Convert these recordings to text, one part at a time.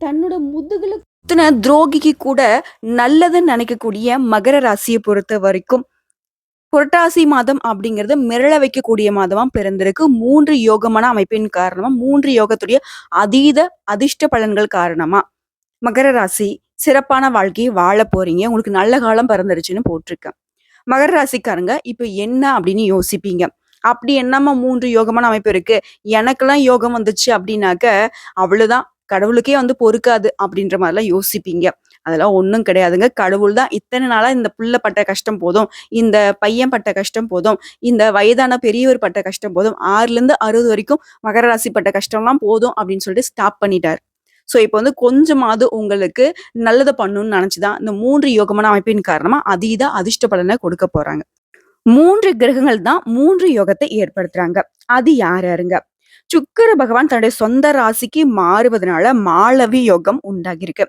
தன்னோட முதுகுல குத்துன துரோகிக்கு கூட நல்லதுன்னு நினைக்கக்கூடிய மகர ராசியை பொறுத்த வரைக்கும் புரட்டாசி மாதம் அப்படிங்கிறது மிரள வைக்கக்கூடிய மாதமா பிறந்திருக்கு. மூன்று யோகமான அமைப்பின் காரணமா மூன்று யோகத்துடைய அதீத அதிர்ஷ்ட பலன்கள் காரணமா மகர ராசி சிறப்பான வாழ்க்கையை வாழ போறீங்க. உங்களுக்கு நல்ல காலம் பிறந்துருச்சுன்னு போட்டிருக்கேன். மகர ராசிக்காரங்க இப்போ என்ன அப்படின்னு யோசிப்பீங்க? அப்படி என்னம்மா மூன்று யோகமான அமைப்பு இருக்கு? எனக்கெல்லாம் யோகம் வந்துச்சு அப்படின்னாக்க அவ்வளவுதான். கடவுளுக்கே வந்து பொறுக்காது அப்படின்ற மாதிரிலாம் யோசிப்பீங்க. அதெல்லாம் ஒன்றும் கிடையாதுங்க. கடவுள் தான் இத்தனை நாளாக இந்த புள்ள பட்ட கஷ்டம் போதும் இந்த பையன் பட்ட கஷ்டம் போதும் இந்த வயதான பெரியவர் பட்ட கஷ்டம் போதும் ஆறுலேருந்து அறுபது வரைக்கும் மகர ராசி பட்ட கஷ்டம்லாம் போதும் அப்படின்னு சொல்லிட்டு ஸ்டாப் பண்ணிட்டார். ஸோ இப்போ வந்து கொஞ்சமாவது உங்களுக்கு நல்லதை பண்ணணும்னு நினச்சிதான் இந்த மூன்று யோகமான அமைப்பின் காரணமாக அதீத அதிர்ஷ்ட பலனை கொடுக்க போகிறாங்க மூன்று கிரகங்கள் தான் மூன்று யோகத்தை ஏற்படுத்துறாங்க. அது யார் யாருங்க? சுக்கர பகவான் தன்னுடைய சொந்த ராசிக்கு மாறுவதனால மாளவி யோகம் உண்டாகியிருக்கு.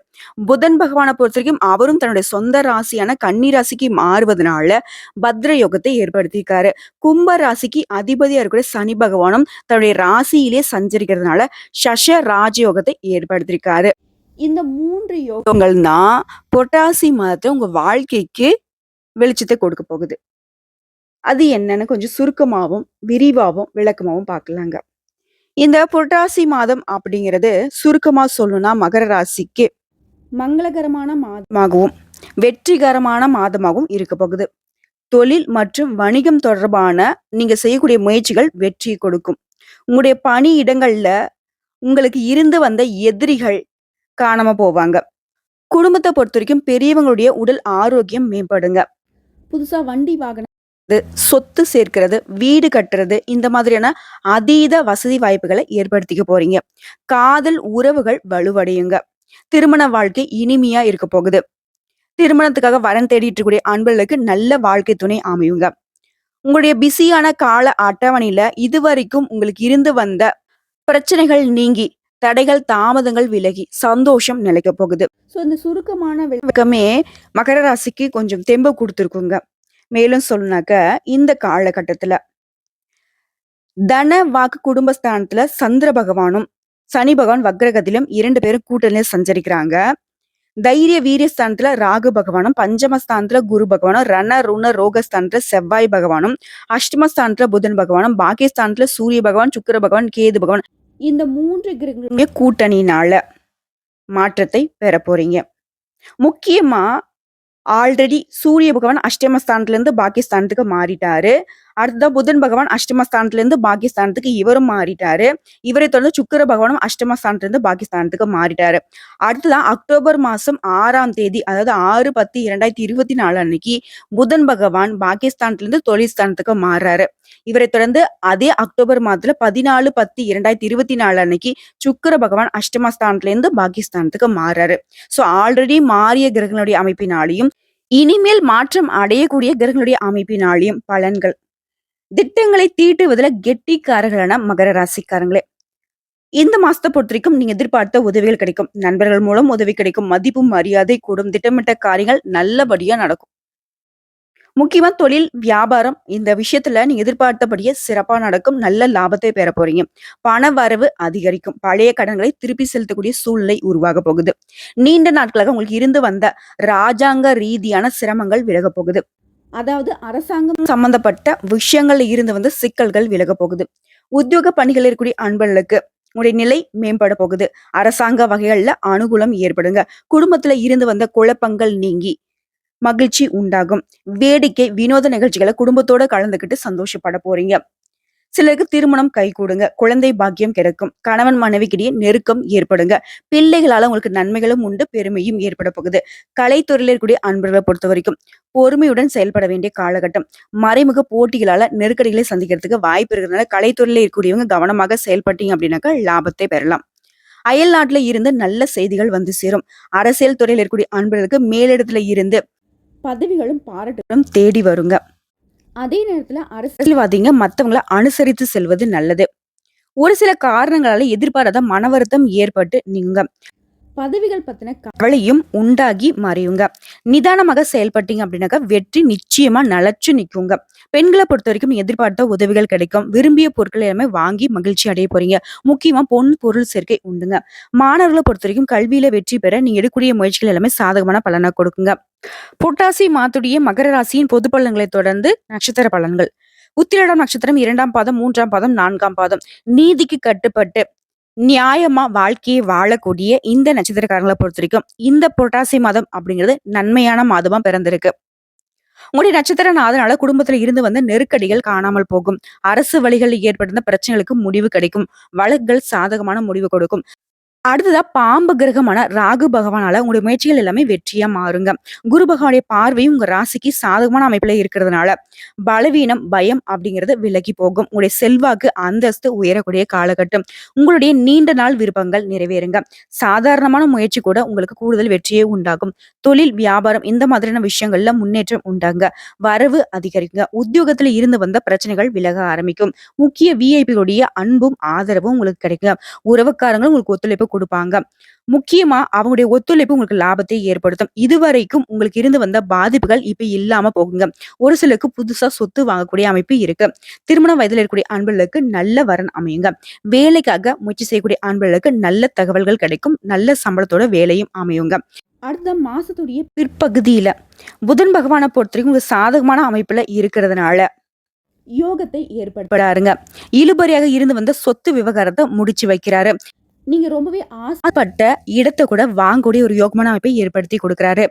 புதன் பகவானை பொறுத்த வரைக்கும் அவரும் தன்னுடைய சொந்த ராசியான கன்னி ராசிக்கு மாறுவதனால பத்ர யோகத்தை ஏற்படுத்தியிருக்காரு. கும்ப ராசிக்கு அதிபதியா இருக்கிற சனி பகவானும் தன்னுடைய ராசியிலே சஞ்சரிக்கிறதுனால சஷ ராஜயோகத்தை ஏற்படுத்தியிருக்காரு. இந்த மூன்று யோகங்கள் தான் பொட்டாசி மாதத்தை உங்க வாழ்க்கைக்கு வெளிச்சத்தை கொடுக்க போகுது. அது என்னன்னு கொஞ்சம் சுருக்கமாகவும் விரிவாகவும் விளக்கமாகவும் பார்க்கலாங்க. இந்த புரட்டாசி மாதம் அப்படிங்கிறது சுருக்கமா சொல்லணும்னா மகர ராசிக்கு மங்களகரமான மாதமாகவும் வெற்றிகரமான மாதமாகவும் இருக்க போகுது. தொழில் மற்றும் வணிகம் தொடர்பான நீங்க செய்யக்கூடிய முயற்சிகள் வெற்றி கொடுக்கும். உங்களுடைய பணி இடங்கள்ல உங்களுக்கு இருந்து வந்த எதிரிகள் காணாம போவாங்க. குடும்பத்தை பொறுத்த வரைக்கும் பெரியவங்களுடைய உடல் ஆரோக்கியம் மேம்படுங்க. புதுசா வண்டி வாகனம் சொத்து சேர்க்கிறது வீடு கட்டுறது இந்த மாதிரியான அதீத வசதி வாய்ப்புகளை ஏற்படுத்திக்க போறீங்க. காதல் உறவுகள் வலுவடையுங்க. திருமண வாழ்க்கை இனிமையா இருக்க போகுது. திருமணத்துக்காக வரன் தேடிட்டு இருக்கக்கூடிய அன்பர்களுக்கு நல்ல வாழ்க்கை துணை அமையுங்க. உங்களுடைய பிஸியான கால அட்டவணையில இதுவரைக்கும் உங்களுக்கு இருந்து வந்த பிரச்சனைகள் நீங்கி தடைகள் தாமதங்கள் விலகி சந்தோஷம் நிலைக்க போகுது. ஸோ இந்த சுருக்கமான விளக்கமே மகர ராசிக்கு கொஞ்சம் தெம்பு கொடுத்துருக்குங்க. மேலும் சொல்லுனாக்க இந்த காலகட்டத்துல தன வாக்கு குடும்பஸ்தானத்துல சந்திர பகவானும் சனி பகவான் வக்ரகத்திலும் இரண்டு பேரும் கூட்டணியில சஞ்சரிக்கிறாங்க. தைரிய வீரியஸ்தானத்துல ராகு பகவானும் பஞ்சமஸ்தானத்துல குரு பகவானும் ரண ருண ரோகஸ்தானத்துல செவ்வாய் பகவானும் அஷ்டமஸ்தானத்துல புதன் பகவானும் பாகிஸ்தானத்துல சூரிய பகவான் சுக்கிர பகவான் கேது பகவான். இந்த மூன்று கிரகங்களுமே கூட்டணினால மாற்றத்தை பெற போறீங்க முக்கியமா ஆல்ரெடி சூரிய பகவான் அஷ்டமஸ்தானத்துலேருந்து பாகிஸ்தானத்துக்கு மாறிட்டாரு. அடுத்ததான் புதன் பகவான் அஷ்டமஸ்தானத்துலேருந்து பாகிஸ்தானத்துக்கு இவரும் மாறிட்டாரு. இவரை தொடர்ந்து சுக்கிர பகவானும் அஷ்டமஸ்தானத்துலேருந்து பாகிஸ்தானத்துக்கு மாறிட்டாரு. அடுத்ததான் அக்டோபர் மாசம் ஆறாம் தேதி அதாவது ஆறு பத்து இரண்டாயிரத்தி இருபத்தி நாலு அன்னைக்கு புதன் பகவான் பாகிஸ்தானத்துல இருந்து மாறுறாரு. இவரை தொடர்ந்து அதே அக்டோபர் மாதத்துல பதினாலு பத்து இரண்டாயிரத்தி இருபத்தி நாலு அன்னைக்கு சுக்கிர பகவான் அஷ்டமஸ்தானத்துல இருந்து பாகிஸ்தானத்துக்கு மாறுறாரு. சோ ஆல்ரெடி மாறிய கிரகங்களுடைய அமைப்பினாலையும் இனிமேல் மாற்றம் அடையக்கூடிய கிரகங்களுடைய அமைப்பினாலையும் பலன்கள் திட்டங்களை தீட்டுவதில் கெட்டிக்காரர்களான மகர ராசிக்காரங்களே. இந்த மாசத்தை பொறுத்த வரைக்கும் நீங்க எதிர்பார்த்த உதவிகள் கிடைக்கும். நண்பர்கள் மூலம் உதவி கிடைக்கும். மதிப்பு மரியாதை கூடும். திட்டமிட்ட காரியங்கள் நல்லபடியா நடக்கும். முக்கியமா தொழில் வியாபாரம் இந்த விஷயத்துல நீங்க எதிர்பார்த்தபடியே சிறப்பா நடக்கும். நல்ல லாபத்தை பெற போறீங்க. பண வரவு அதிகரிக்கும். பழைய கடன்களை திருப்பி செலுத்தக்கூடிய சூழ்நிலை உருவாக போகுது. நீண்ட நாட்களாக உங்களுக்கு இருந்து வந்த ராஜாங்க ரீதியான சிரமங்கள் விலக போகுது. அதாவது அரசாங்கம் சம்பந்தப்பட்ட விஷயங்கள்ல இருந்து வந்து சிக்கல்கள் விலக போகுது. உத்தியோக பணிகள் இருக்கக்கூடிய அன்பர்களுக்கு உடைய நிலை மேம்பட போகுது. அரசாங்க வகைகள்ல அனுகூலம் ஏற்படுங்க. குடும்பத்துல இருந்து வந்த குழப்பங்கள் நீங்கி மகிழ்ச்சி உண்டாகும். வேடிக்கை வினோத நிகழ்ச்சிகளை குடும்பத்தோட கலந்துக்கிட்டு சந்தோஷப்பட போறீங்க. சிலருக்கு திருமணம் கை குழந்தை பாக்கியம் கிடைக்கும் கணவன் மனைவிக்கிடையே நெருக்கம் ஏற்படுங்க. பிள்ளைகளால உங்களுக்கு நன்மைகளும் உண்டு பெருமையும் ஏற்பட போகுது. கலைத்துறையில் இருக்கக்கூடிய அன்பர்களை பொறுத்த வரைக்கும் பொறுமையுடன் செயல்பட வேண்டிய காலகட்டம். மறைமுக போட்டிகளால நெருக்கடிகளை சந்திக்கிறதுக்கு வாய்ப்பு இருக்கிறதுனால கலைத்துறையில இருக்கக்கூடியவங்க கவனமாக செயல்பட்டீங்க அப்படின்னாக்கா லாபத்தை பெறலாம். அயல் நாட்டுல இருந்து நல்ல செய்திகள் வந்து சேரும். அரசியல் துறையில் இருக்கக்கூடிய அன்பர்களுக்கு மேலிடத்துல இருந்து பதவிகளும் பாராட்டுகளும் தேடி வருங்க. அதே நேரத்துல அரசியல்வாதிங்க மத்தவங்களை அனுசரித்து செல்வது நல்லது. ஒரு சில காரணங்களால எதிர்பாராத மன வருத்தம் ஏற்பட்டு நீங்க. பதவிகள் பத்தின கவலையும் உண்டாகி மறையுங்க. நிதானமாக செயல்பட்டீங்க அப்படின்னாக்கா வெற்றி நிச்சயமா நலச்சு நிக்குங்க. பெண்களை பொறுத்த வரைக்கும் எதிர்பார்த்த உதவிகள் கிடைக்கும். விரும்பிய பொருட்கள் எல்லாமே வாங்கி மகிழ்ச்சி அடைய போறீங்க. முக்கியமா பொன், பொருள் சேர்க்கை உண்டுங்க. மாணவர்களை பொறுத்த வரைக்கும் கல்வியில வெற்றி பெற நீங்க எடுக்கக்கூடிய முயற்சிகள் எல்லாமே சாதகமான பலனை கொடுக்குங்க. புரட்டாசி மாத்துடைய மகர ராசியின் பொது பலன்களை தொடர்ந்து நட்சத்திர பலன்கள். உத்திரடம் நட்சத்திரம் இரண்டாம் பாதம், மூன்றாம் பாதம், நான்காம் பாதம். நீதிக்கு கட்டுப்பட்டு நியாயமா வாழ்க்கையை வாழக்கூடிய இந்த நட்சத்திரக்காரங்களை பொறுத்த வரைக்கும் இந்த புரட்டாசி மாதம் அப்படிங்கிறது நன்மையான மாதமா பிறந்திருக்கு. உங்களுடைய நட்சத்திரநாதனால குடும்பத்துல இருந்து வந்த நெருக்கடிகள் காணாமல் போகும். அரசு வழிகளில் ஏற்பட்டிருந்த பிரச்சனைகளுக்கு முடிவு கிடைக்கும். வழக்குகள் சாதகமான முடிவு கொடுக்கும். அடுத்ததா பாம்பு கிரகமான ராகு பகவானால உங்களுடைய முயற்சிகள் எல்லாமே வெற்றியா மாறுங்க. குரு பகவானுடைய பார்வையும் உங்க ராசிக்கு சாதகமான அமைப்புல இருக்கிறதுனால, பலவீனம், பயம் அப்படிங்கிறது விலகி போகும். உங்களுடைய செல்வாக்கு, அந்தஸ்து உயரக்கூடிய காலகட்டம். உங்களுடைய நீண்ட நாள் விருப்பங்கள் நிறைவேறுங்க. சாதாரணமான முயற்சி கூட உங்களுக்கு கூடுதல் வெற்றியே உண்டாகும். தொழில், வியாபாரம் இந்த மாதிரியான விஷயங்கள்ல முன்னேற்றம் உண்டாங்க. வரவு அதிகரிக்குங்க. உத்தியோகத்துல இருந்து வந்த பிரச்சனைகள் விலக ஆரம்பிக்கும். முக்கிய விஐபிகளுடைய அன்பும், ஆதரவும் உங்களுக்கு கிடைக்கும் உறவுக்காரங்களும் உங்களுக்கு ஒத்துழைப்பு கொடுப்பாங்க முக்கியமா அவங்களுடைய ஒத்துழைப்பு உங்களுக்கு லாபத்தை ஏற்படுத்தும். இதுவரைக்கும் உங்களுக்கு இருந்து வந்த பாதிப்புகள் இப்ப இல்லாம போகுங்க. ஒரு சிலருக்கு புதுசா சொத்து வாங்கக்கூடிய அமைப்பு இருக்கு. திருமண வயதில இருக்கக்கூடிய அன்பர்களுக்கு நல்ல வரன் அமையுங்க. வேலைக்காக முயற்சி செய்யக்கூடிய அன்பர்களுக்கு நல்ல தகவல்கள் கிடைக்கும். நல்ல சம்பளத்தோட வேலையும் அமையுங்க. அடுத்த மாசத்துடைய பிற்பகுதியில புதன் பகவான பொறுத்தவரைக்கும் ஒரு சாதகமான அமைப்புல இருக்கிறதுனால, யோகத்தை ஏற்படுத்துறாருங்க. இழுபறியாக இருந்து வந்த சொத்து விவகாரத்தை முடிச்சு வைக்கிறாரு. நீங்க ரொம்பவே ஆசைப்பட்ட இடத்தை கூட வாங்கக்கூடிய ஒரு யோகமான அமைப்பை ஏற்படுத்தி கொடுக்கிறாரு.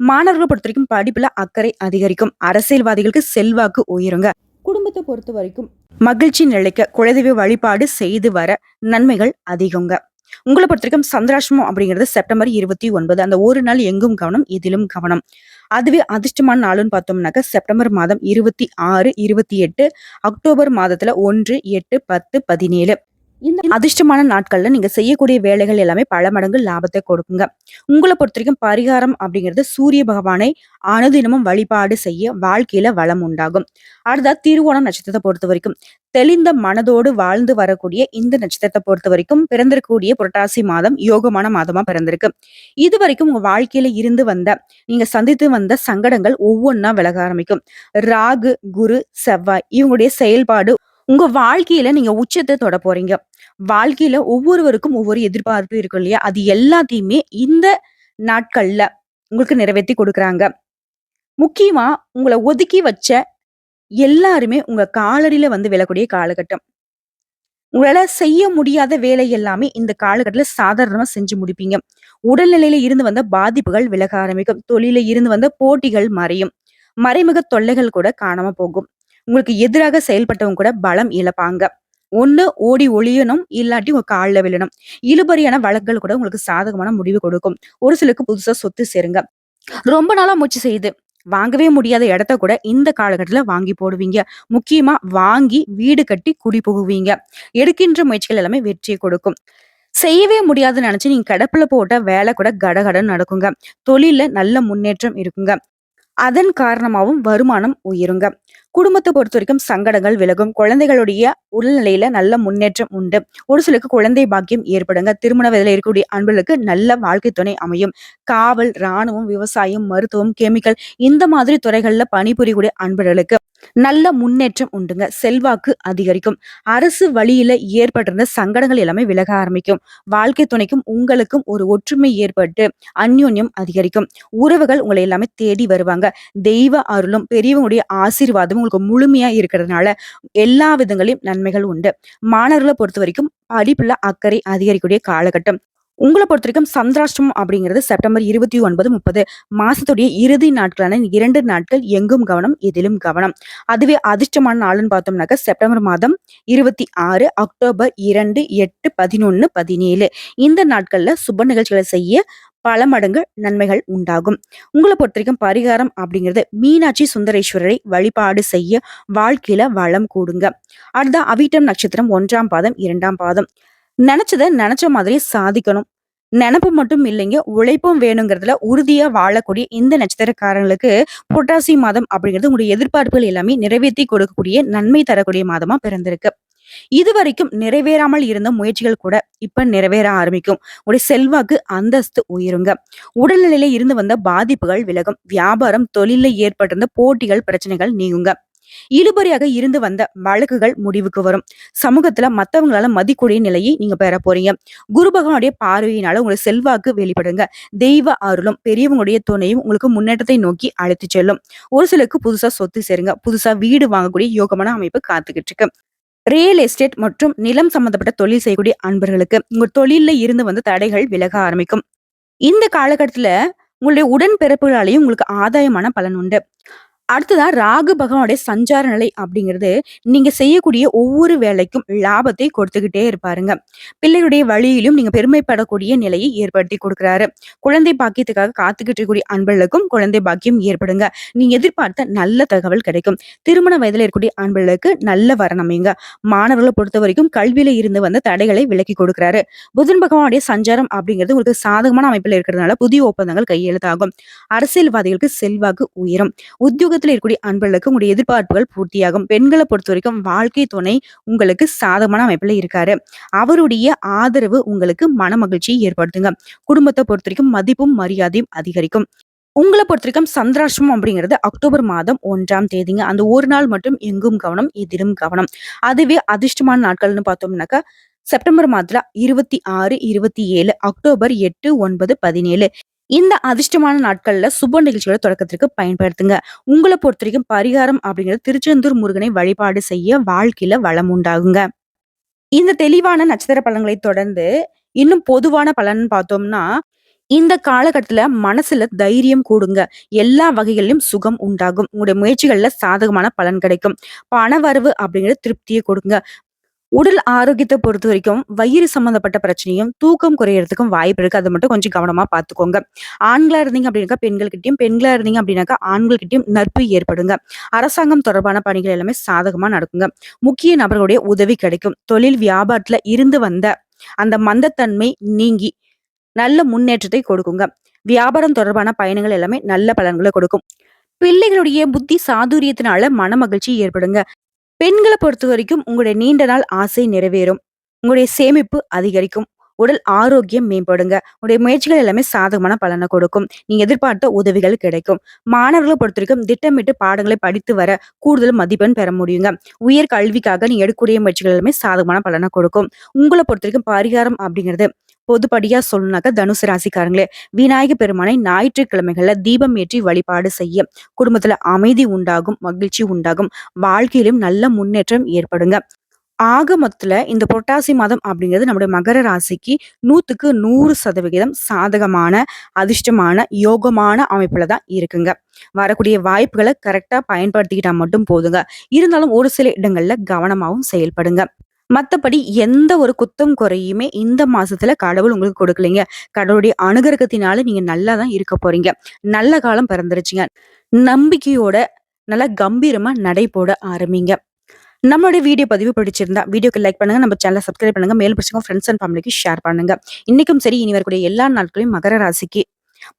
பொறுத்த வரைக்கும் படிப்புல அக்கறை அதிகரிக்கும். அரசியல்வாதிகளுக்கு செல்வாக்கு உயருங்க. பொறுத்த வரைக்கும் மகிழ்ச்சி நிலைக்க குலதெய்வ வழிபாடு செய்து வர நன்மைகள் அதிகங்க. உங்களை பொறுத்த வரைக்கும் சந்திராஷ்டமம் அப்படிங்கிறது செப்டம்பர் 29 அந்த ஒரு நாள் எங்கும் கவனம், எதிலும் கவனம். அதுவே அதிர்ஷ்டமான நாளுன்னு பார்த்தோம்னாக்க செப்டம்பர் மாதம் 26, 28 அக்டோபர் மாதத்துல 1, 8, 10, 17 இந்த அதிர்ஷ்டமான நாட்கள்ல நீங்க செய்யக்கூடிய வேலைகள் எல்லாமே பல மடங்கு லாபத்தை கொடுக்குங்க. உங்களை பொறுத்த வரைக்கும் பரிகாரம் அப்படிங்கிறது சூரிய பகவானை அனுதினமும் வழிபாடு செய்ய வாழ்க்கையில வளம் உண்டாகும். அடுத்த திருவோணம் நட்சத்திரத்தை பொறுத்த வரைக்கும் தெளிந்த மனதோடு வாழ்ந்து வரக்கூடிய இந்த நட்சத்திரத்தை பொறுத்த வரைக்கும் பிறந்திருக்கக்கூடிய புரட்டாசி மாதம் யோகமான மாதமா பிறந்திருக்கு. இதுவரைக்கும் உங்க வாழ்க்கையில இருந்து வந்த, நீங்க சந்தித்து வந்த சங்கடங்கள் ஒவ்வொன்னா விலக ஆரம்பிக்கும். ராகு, குரு, செவ்வாய் இவங்களுடைய செயல்பாடு உங்க வாழ்க்கையில நீங்க உச்சத்தை தொட போறீங்க. வாழ்க்கையில ஒவ்வொருவருக்கும் ஒவ்வொரு எதிர்பார்ப்பு இருக்கும் இல்லையா? அது எல்லாத்தையுமே இந்த நாட்கள்ல உங்களுக்கு நிறைவேற்றி கொடுக்குறாங்க. முக்கியமா உங்களை ஒதுக்கி வச்ச எல்லாருமே உங்க காலடியில வந்து விழக்கூடிய காலகட்டம். உங்களால செய்ய முடியாத வேலை எல்லாமே இந்த காலகட்டத்தில் சாதாரணமா செஞ்சு முடிப்பீங்க. உடல்நிலையில இருந்து வந்த பாதிப்புகள் விலக ஆரம்பிக்கும். தொழில இருந்து வந்த போட்டிகள் மறையும். மறைமுக தொல்லைகள் கூட காணாம போகும். உங்களுக்கு எதிராக செயல்பட்டவங்க கூட பலம் இழப்பாங்க. ஒண்ணு ஓடி ஒளியணும், இல்லாட்டி உங்க காலில் விழணும். இழுபறியான வழக்குகள் கூட உங்களுக்கு சாதகமான முடிவு கொடுக்கும். ஒரு சிலருக்கு புதுசா சொத்து சேருங்க. ரொம்ப நாளா முயற்சி செய்யுது வாங்கவே முடியாத இடத்த கூட இந்த காலகட்டத்தில் வாங்கி போடுவீங்க. முக்கியமா வாங்கி வீடு கட்டி குடி புகுவீங்க. எடுக்கின்ற முயற்சிகள் எல்லாமே வெற்றியை கொடுக்கும். செய்யவே முடியாதுன்னு நினைச்சு நீங்க கடப்புல போட்ட வேலை கூட கடகடன்னு நடக்குங்க. தொழில நல்ல முன்னேற்றம் இருக்குங்க. அதன் காரணமாகவும் வருமானம் உயருங்க. குடும்பத்தை பொறுத்த வரைக்கும் சங்கடங்கள் விலகும். குழந்தைகளுடைய உடல்நிலையில நல்ல முன்னேற்றம் உண்டு. ஒரு சிலருக்கு குழந்தை பாக்கியம் ஏற்படுங்க. திருமண வயதில இருக்கக்கூடிய அன்பர்களுக்கு நல்ல வாழ்க்கை துணை அமையும். காவல், ராணுவம், விவசாயம், மருத்துவம், கெமிக்கல் இந்த மாதிரி துறைகள்ல பணிபுரியக்கூடிய அன்பர்களுக்கு நல்ல முன்னேற்றம் உண்டுங்க. செல்வாக்கு அதிகரிக்கும். அரசு வழியில ஏற்பட்டிருந்த சங்கடங்கள் எல்லாமே விலக ஆரம்பிக்கும். வாழ்க்கை துணைக்கும் உங்களுக்கும் ஒரு ஒற்றுமை ஏற்பட்டு அந்யோன்யம் அதிகரிக்கும். உறவுகள் உங்களை எல்லாமே தேடி வருவாங்க. தெய்வ அருளும், பெரியவங்களுடைய ஆசீர்வாதமும் உங்களுக்கு முழுமையா இருக்கிறதுனால எல்லா விதங்களிலும் நன்மைகள் உண்டு. மாணவர்களை பொறுத்த வரைக்கும் படிப்புல அக்கறை அதிகரிக்கக்கூடிய காலகட்டம். உங்களை பொறுத்த வரைக்கும் சந்திராஷ்டமம் அப்படிங்கிறது செப்டம்பர் 29, 30 மாசத்துடைய இறுதி நாட்களான இரண்டு நாட்கள் எங்கும் கவனம், எதிலும் கவனம். அதுவே அதிர்ஷ்டமான நாளுன்னு பார்த்தோம்னாக்க செப்டம்பர் மாதம் 26, அக்டோபர் 2, 8, 11, 17 இந்த நாட்கள்ல சுப நிகழ்ச்சிகளை செய்ய பல மடங்கு நன்மைகள் உண்டாகும். உங்களை பொறுத்த வரைக்கும் பரிகாரம் அப்படிங்கிறது மீனாட்சி சுந்தரேஸ்வரரை வழிபாடு செய்ய வாழ்க்கையில வளம் கூடுங்க. அடுத்த அவிட்டம் நட்சத்திரம் ஒன்றாம் பாதம், இரண்டாம் பாதம். நினைச்சதை நினைச்ச மாதிரி சாதிக்கணும். நினப்பு மட்டும் இல்லைங்க, உழைப்பும் வேணுங்கிறதுல உறுதியா வாழக்கூடிய இந்த நட்சத்திரக்காரங்களுக்கு புரட்டாசி மாதம் அப்படிங்கிறது உங்களுடைய எதிர்பார்ப்புகள் எல்லாமே நிறைவேத்தி கொடுக்கக்கூடிய, நன்மை தரக்கூடிய மாதமா பிறந்திருக்கு. இதுவரைக்கும் நிறைவேறாமல் இருந்த முயற்சிகள் கூட இப்ப நிறைவேற ஆரம்பிக்கும். உடைய செல்வாக்கு, அந்தஸ்து உயருங்க. உடல்நிலையில இருந்து வந்த பாதிப்புகள் விலகும். வியாபாரம், தொழில ஏற்பட்டிருந்த போட்டிகள், பிரச்சனைகள் நீங்குங்க. இழுபறியாக இருந்து வந்த வழக்குகள் முடிவுக்கு வரும். சமூகத்துல மத்தவங்களால மதிக்கூடிய நிலையை நீங்க பெற போறீங்க. குரு பகவானுடைய பார்வையினால உங்களுக்கு செல்வாக்கு வெளிப்படுங்க. தெய்வ அருளும் பெரியவங்களுடைய துணையும் உங்களுக்கு முன்னேற்றத்தை நோக்கி அழைத்து செல்லும். ஒரு சிலருக்கு புதுசா சொத்து சேருங்க. புதுசா வீடு வாங்கக்கூடிய யோகமான அமைப்பு காத்துக்கிட்டு இருக்கு. ரியல் எஸ்டேட் மற்றும் நிலம் சம்பந்தப்பட்ட தொழில் செய்யக்கூடிய அன்பர்களுக்கு உங்க தொழில இருந்து வந்து தடைகள் விலக ஆரம்பிக்கும். இந்த காலகட்டத்துல உங்களுடைய உடன்பிறப்புகளாலேயும் உங்களுக்கு ஆதாயமான பலன் உண்டு. அடுத்ததா ராகு பகவானுடைய சஞ்சார நிலை அப்படிங்கிறது நீங்க செய்யக்கூடிய ஒவ்வொரு வேலைக்கும் லாபத்தை கொடுத்துக்கிட்டே இருப்பாருங்க. பிள்ளைகளுடைய வழியிலும் நீங்க பெருமைப்படக்கூடிய நிலையை ஏற்படுத்தி கொடுக்குறாரு. குழந்தை பாக்கியத்துக்காக காத்துக்கிட்டு இருக்கக்கூடிய அன்பர்களுக்கும் குழந்தை பாக்கியம் ஏற்படுங்க. நீங்க எதிர்பார்த்த நல்ல தகவல் கிடைக்கும். திருமண வயதில் இருக்கக்கூடிய அன்பர்களுக்கு நல்ல வரணமைங்க மாணவர்களை பொறுத்த வரைக்கும் கல்வியில இருந்து வந்த தடைகளை விலக்கி கொடுக்குறாரு. புதன் பகவானுடைய சஞ்சாரம் அப்படிங்கிறது உங்களுக்கு சாதகமான அமைப்பில் இருக்கிறதுனால புதிய ஒப்பந்தங்கள் கையெழுத்தாகும். அரசியல்வாதிகளுக்கு செல்வாக்கு உயரும். உத்தியோக உத்தியோகத்துல இருக்கக்கூடிய அன்பர்களுக்கு உங்களுடைய எதிர்பார்ப்புகள் பூர்த்தியாகும். பெண்களை பொறுத்த வரைக்கும் வாழ்க்கை துணை உங்களுக்கு சாதகமான அமைப்புல இருக்காரு. அவருடைய ஆதரவு உங்களுக்கு மன மகிழ்ச்சியை ஏற்படுத்துங்க. குடும்பத்தை பொறுத்த வரைக்கும் மதிப்பும் மரியாதையும் அதிகரிக்கும். உங்களை பொறுத்த வரைக்கும் சந்திராஷ்டமம் அப்படிங்கிறது அக்டோபர் மாதம் ஒன்றாம் தேதிங்க. அந்த ஒரு நாள் மட்டும் எங்கும் கவனம் எதிரும் கவனம். அதுவே அதிர்ஷ்டமான நாட்கள்னு பார்த்தோம்னாக்கா செப்டம்பர் மாதத்துல இருபத்தி ஆறு இருபத்தி ஏழு அக்டோபர் எட்டு ஒன்பது பதினேழு. இந்த அதிர்ஷ்டமான நாட்கள்ல சுப நிகழ்ச்சிகளை தொடக்கத்திற்கு பயன்படுத்துங்க. உங்களை பொறுத்த வரைக்கும் பரிகாரம் அப்படிங்கிறது திருச்செந்தூர் முருகனை வழிபாடு செய்ய வாழ்க்கையில வளம் உண்டாகுங்க. இந்த தெளிவான நட்சத்திர பலன்களை தொடர்ந்து இன்னும் பொதுவான பலன் பார்த்தோம்னா இந்த காலகட்டத்துல மனசுல தைரியம் கூடுங்க. எல்லா வகைகளிலும் சுகம் உண்டாகும். உங்களுடைய முயற்சிகள்ல சாதகமான பலன் கிடைக்கும். பண வரவு அப்படிங்கிறது திருப்தியை கொடுங்க உடல் ஆரோக்கியத்தை பொறுத்த வரைக்கும் வயிறு சம்மந்தப்பட்ட பிரச்சனையும் தூக்கம் குறையறதுக்கும் வாய்ப்பு இருக்கு. அதை மட்டும் கொஞ்சம் கவனமா பார்த்துக்கோங்க. ஆண்களா இருந்தீங்க அப்படின்னாக்கா பெண்கள்கிட்டயும் பெண்களா இருந்தீங்க அப்படின்னாக்கா ஆண்கள்கிட்டயும் நட்பு ஏற்படுங்க. அரசாங்கம் தொடர்பான பணிகள் எல்லாமே சாதகமா நடக்குங்க. முக்கிய நபர்களுடைய உதவி கிடைக்கும். தொழில் வியாபாரத்துல இருந்து வந்த அந்த மந்தத்தன்மை நீங்கி நல்ல முன்னேற்றத்தை கொடுக்குங்க. வியாபாரம் தொடர்பான பயணங்கள் எல்லாமே நல்ல பலன்களை கொடுக்கும். பிள்ளைகளுடைய புத்தி சாதுரியத்தினால மன மகிழ்ச்சி ஏற்படுங்க. பெண்களை பொறுத்த வரைக்கும் உங்களுடைய நீண்ட நாள் ஆசை நிறைவேறும். உங்களுடைய சேமிப்பு அதிகரிக்கும். உடல் ஆரோக்கியம் மேம்படுங்க. உங்களுடைய முயற்சிகள் எல்லாமே சாதகமான பலனை கொடுக்கும். நீங்க எதிர்பார்த்த உதவிகள் கிடைக்கும். மாணவர்களை பொறுத்த வரைக்கும் திட்டமிட்டு பாடங்களை படித்து வர கூடுதல் மதிப்பெண் பெற முடியுங்க. உயர் கல்விக்காக நீங்க எடுக்கக்கூடிய முயற்சிகள் எல்லாமே சாதகமான பலனை கொடுக்கும். உங்களை பொறுத்த வரைக்கும் பரிகாரம் அப்படிங்கிறது பொதுப்படியா சொல்லணும்னாக்க தனுசு ராசிக்காரங்களே விநாயக பெருமானை ஞாயிற்றுக்கிழமைகள்ல தீபம் ஏற்றி வழிபாடு செய்ய குடும்பத்துல அமைதி உண்டாகும் மகிழ்ச்சி உண்டாகும் வாழ்க்கையிலும் நல்ல முன்னேற்றம் ஏற்படுங்க. ஆக மொத்தத்துல இந்த புரட்டாசி மாதம் அப்படிங்கிறது நம்முடைய மகர ராசிக்கு நூத்துக்கு நூறு சதவிகிதம் சாதகமான அதிர்ஷ்டமான யோகமான அமைப்புல தான் இருக்குங்க. வரக்கூடிய வாய்ப்புகளை கரெக்டா பயன்படுத்திக்கிட்டா மட்டும் போதுங்க. இருந்தாலும் ஒரு சில இடங்கள்ல கவனமாகவும் செயல்படுங்க. மற்றபடி எந்த ஒரு குத்தம் குறையுமே இந்த மாசத்துல கடவுள் உங்களுக்கு கொடுக்கலைங்க. கடவுளுடைய அனுகிரகத்தினால நீங்க நல்லா தான் இருக்க போறீங்க. நல்ல காலம் பிறந்துருச்சுங்க. நம்பிக்கையோட நல்லா கம்பீரமா நடை போட ஆரம்பிங்க. நம்மளுடைய வீடியோ பதிவு பிடிச்சிருந்தா வீடியோக்கு லைக் பண்ணுங்க. நம்ம சேனலை சப்ஸ்கிரைப் பண்ணுங்க. மேல் பிடிச்சவங்க ஃப்ரெண்ட்ஸ் அண்ட் ஃபேமிலிக்கு ஷேர் பண்ணுங்க. இன்னைக்கும் சரி இனி வரக்கூடிய எல்லா நாட்களையும் மகர ராசிக்கு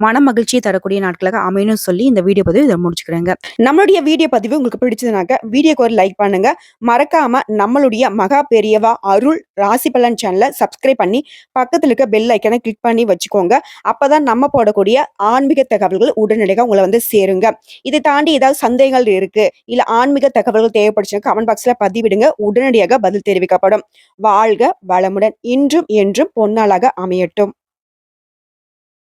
மன மகிழ்ச்சியை தரக்கூடிய நாட்களாக அமையணும்னு சொல்லி இந்த வீடியோ பதிவு இதை முடிச்சுக்கிறேங்க. நம்மளுடைய வீடியோ பதிவு உங்களுக்கு பிடிச்சதுனாக்க வீடியோக்கு ஒரு லைக் பண்ணுங்க. மறக்காம நம்மளுடைய மகா பெரியவா அருள் ராசி பலன் சேனலை சப்ஸ்கிரைப் பண்ணி பக்கத்தில் இருக்க பெல் ஐக்கனை கிளிக் பண்ணி வச்சுக்கோங்க. அப்பதான் நம்ம போடக்கூடிய ஆன்மீக தகவல்கள் உடனடியாக உங்களை வந்து சேருங்க. இதை தாண்டி ஏதாவது சந்தேகங்கள் இருக்கு இல்ல ஆன்மீக தகவல்கள் தேவைப்படுச்சுன்னா கமெண்ட் பாக்ஸ்ல பதிவிடுங்க. உடனடியாக பதில் தெரிவிக்கப்படும். வாழ்க வளமுடன் இன்றும் என்றும் பொன்னாளாக அமையட்டும்.